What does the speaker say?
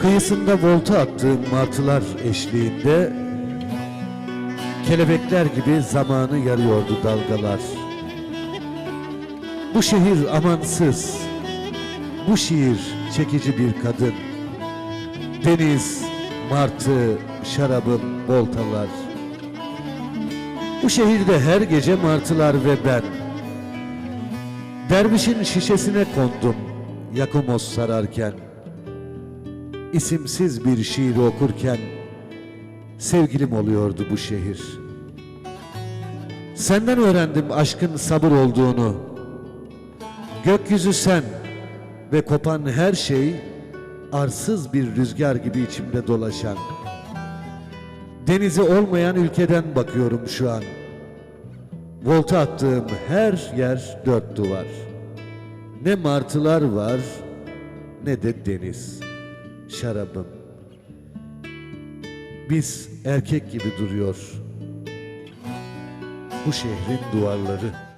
Kıyısında volta attığım martılar eşliğinde Kelebekler gibi zamanı yarıyordu dalgalar. Bu şehir amansız Bu şiir çekici bir kadın. Deniz, martı, şarabın, voltalar. Bu şehirde her gece martılar ve ben. Dervişin şişesine kondum Yakumos sararken İsimsiz bir şiir okurken Sevgilim oluyordu bu şehir. Senden öğrendim aşkın sabır olduğunu. Gökyüzü sen ve kopan her şey Arsız bir rüzgar gibi içimde dolaşan. Denizi olmayan ülkeden bakıyorum şu an. Volta attığım her yer dört duvar. Ne martılar var ne de deniz Şarabım. Biz erkek gibi duruyor. Bu şehrin duvarları